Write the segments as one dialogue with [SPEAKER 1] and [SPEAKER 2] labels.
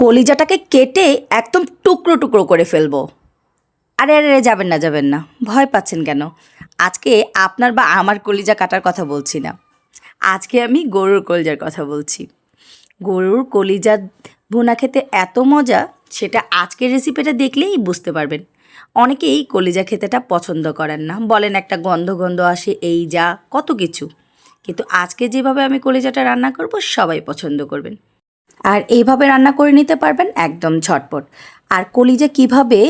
[SPEAKER 1] কলিজাটাকে কেটে একদম টুকরো টুকরো করে ফেলব। আরে আরে যাবেন না যাবেন না। ভয় পাচ্ছেন কেন? আজকে আপনার বা আমার কলিজা কাটার কথা বলছি না। আজকে আমি গরুর কলিজার কথা বলছি। গরুর কলিজা ভুনা খেতে এত মজা, সেটা আজকের রেসিপিটা দেখলেই বুঝতে পারবেন। অনেকেই কলিজা খেতেটা পছন্দ করেন না। বলেন একটা গন্ধ গন্ধ আসে, এই যা, কত কিছু। কিন্তু আজকে যেভাবে আমি কলিজাটা রান্না করব, সবাই পছন্দ করবেন। আর এইভাবে রান্না করে নিতে পারবেন একদম ঝটপট। আর কলিজা কীভাবে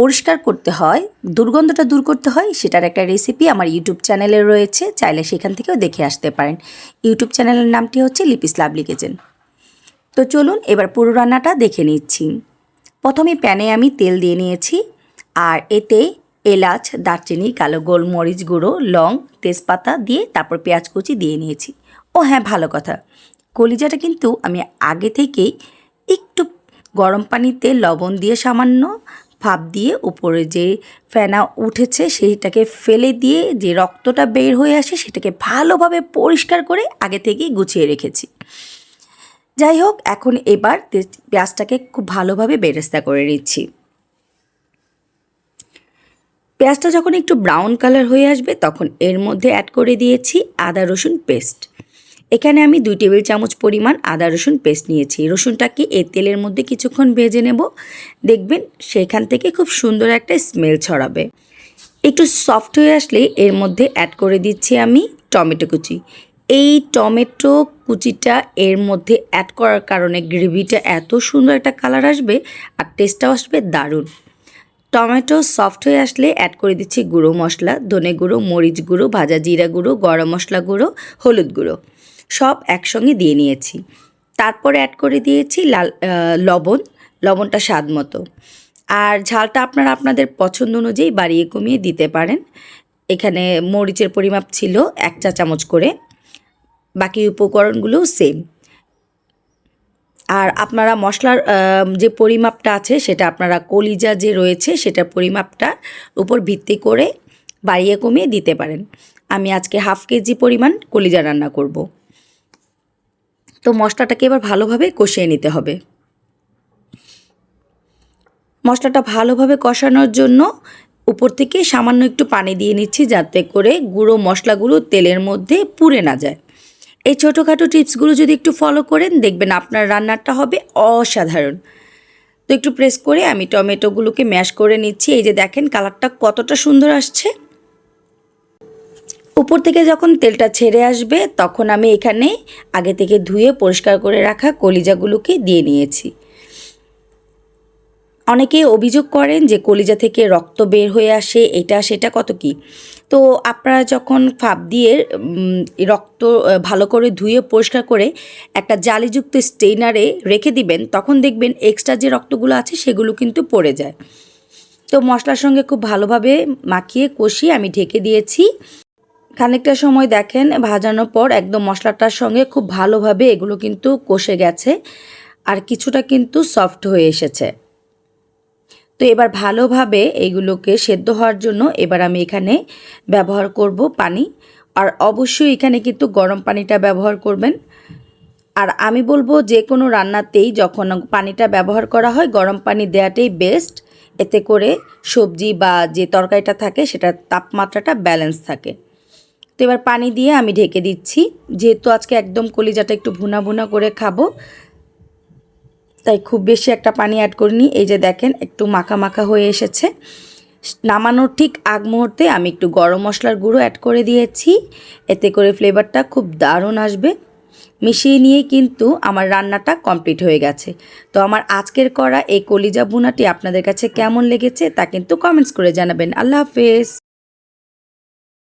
[SPEAKER 1] পরিষ্কার করতে হয়, দুর্গন্ধটা দূর করতে হয়, সেটার একটা রেসিপি আমার ইউটিউব চ্যানেলে রয়েছে, চাইলে সেখান থেকেও দেখে আসতে পারেন। ইউটিউব চ্যানেলের নামটি হচ্ছে লিপিস লাভলি কিচেন তো চলুন এবার পুরো রান্নাটা দেখে নিচ্ছি। প্রথমে প্যানে আমি তেল দিয়ে নিয়েছি, আর এতে এলাচ, দারচিনি, কালো গোলমরিচ গুঁড়ো, লং তেজপাতা দিয়ে তারপর পেঁয়াজ কুচি দিয়ে নিয়েছি। ও হ্যাঁ ভালো কথা। কলিজাটা কিন্তু আমি আগে থেকেই একটু গরম পানিতে লবণ দিয়ে সামান্য ভাপ দিয়ে উপরে যে ফেনা উঠেছে সেইটাকে ফেলে দিয়ে যে রক্তটা বের হয়ে আসে সেটাকে ভালোভাবে পরিষ্কার করে আগে থেকেই গুছিয়ে রেখেছি। যাই হোক, এখন এবার পেঁয়াজটাকে খুব ভালোভাবে বেরেস্তা করে নিচ্ছি। পেঁয়াজটা যখন একটু ব্রাউন কালার হয়ে আসবে তখন এর মধ্যে অ্যাড করে দিয়েছি আদা রসুন পেস্ট। এখানে আমি দুই টেবিল চামচ পরিমাণ আদা রসুন পেস্ট নিয়েছি। রসুনটাকে এই তেলের মধ্যে কিছুক্ষণ ভেজে নেব। দেখবেন সেখান থেকে খুব সুন্দর একটা স্মেল ছড়াবে। একটু সফট হয়ে আসলে এর মধ্যে অ্যাড করে দিচ্ছি আমি টমেটো কুচি। এই টমেটো কুচিটা এর মধ্যে অ্যাড করার কারণে গ্রেভিটা এত সুন্দর একটা কালার আসবে আর টেস্টটাও আসবে দারুণ। টমেটো সফট হয়ে আসলে অ্যাড করে দিচ্ছি গুঁড়ো মশলা, ধনে গুঁড়ো, মরিচ গুঁড়ো, ভাজা জিরা গুঁড়ো, গরম মশলা গুঁড়ো, হলুদ গুঁড়ো। সব একসঙ্গে দিয়ে নিয়েছি। তারপরে অ্যাড করে দিয়েছি লাল লবণ, লবণটা স্বাদ মতো। আর ঝালটা আপনারা আপনাদের পছন্দ অনুযায়ী বাড়িয়ে কমিয়ে দিতে পারেন। এখানে মরিচের পরিমাপ ছিল এক চা চামচ করে। বাকি উপকরণগুলোও সেম আর আপনারা মশলার যে পরিমাপটা আছে সেটা আপনারা কলিজা যে রয়েছে সেটার পরিমাপটা উপর ভিত্তি করে বাড়িয়ে কমিয়ে দিতে পারেন। আমি আজকে হাফ কেজি পরিমাণ কলিজা রান্না করব। মশলাটাকে এবার ভালোভাবে কষিয়ে নিতে হবে। মশলাটা ভালোভাবে কষানোর জন্য উপর থেকে সামান্য একটু পানি দিয়ে নিচ্ছি যাতে করে গুঁড়ো মশলাগুলো তেলের মধ্যে পুড়ে না যায়। এই ছোটোখাটো টিপসগুলো যদি একটু ফলো করেন, দেখবেন আপনার রান্নাটা হবে অসাধারণ। তো একটু প্রেস করে আমি টমেটোগুলোকে ম্যাশ করে নিচ্ছি। এই যে দেখেন, কালারটা কতটা সুন্দর আসছে। উপর থেকে যখন তেলটা ছেড়ে আসবে, তখন আমি এখানে আগে থেকে ধুয়ে পরিষ্কার করে রাখা কলিজাগুলোকে দিয়ে নিয়েছি। অনেকে অভিযোগ করেন যে কলিজা থেকে রক্ত বের হয়ে আসে, এটা সেটা কত কি? তো আপনারা যখন ফাপ দিয়ে রক্ত ভালো করে ধুয়ে পরিষ্কার করে একটা জালিযুক্ত স্টেইনারে রেখে দিবেন, তখন দেখবেন এক্সট্রা যে রক্তগুলো আছে সেগুলো কিন্তু পড়ে যায়। তো মশলার সঙ্গে খুব ভালোভাবে মাখিয়ে কষিয়ে আমি ঢেকে দিয়েছি। খানিকটা সময় দেখেন, ভাজানোর পর একদম মশলাটার সঙ্গে খুব ভালোভাবে এগুলো কিন্তু কষে গেছে আর কিছুটা কিন্তু সফট হয়ে এসেছে। তো এবার ভালোভাবে এইগুলোকে সেদ্ধ হওয়ার জন্য এবার আমি এখানে ব্যবহার করব পানি। আর অবশ্যই এখানে কিন্তু গরম পানিটা ব্যবহার করবেন। আর আমি বলব যে কোনো রান্নাতেই যখন পানিটা ব্যবহার করা হয়, গরম পানি দেওয়াটাই বেস্ট। এতে করে সবজি বা যে তরকারিটা থাকে, সেটার তাপমাত্রাটা ব্যালেন্স থাকে। তো এবার পানি দিয়ে আমি ঢেকে দিচ্ছি। যেহেতু আজকে একদম কলিজাটা একটু ভুনা ভুনা করে খাব, তাই খুব বেশি একটা পানি অ্যাড করিনি। এই যে দেখেন, একটু মাখা মাখা হয়ে এসেছে। নামানোর ঠিক আগ মুহূর্তে আমি একটু গরম মশলার গুঁড়ো অ্যাড করে দিয়েছি। এতে করে ফ্লেভারটা খুব দারুণ আসবে। মিশিয়ে নিয়েই কিন্তু আমার রান্নাটা কমপ্লিট হয়ে গেছে। তো আমার আজকের করা এই কলিজা বুনাটি আপনাদের কাছে কেমন লেগেছে তা কিন্তু কমেন্টস করে জানাবেন। আল্লাহ হাফেজ।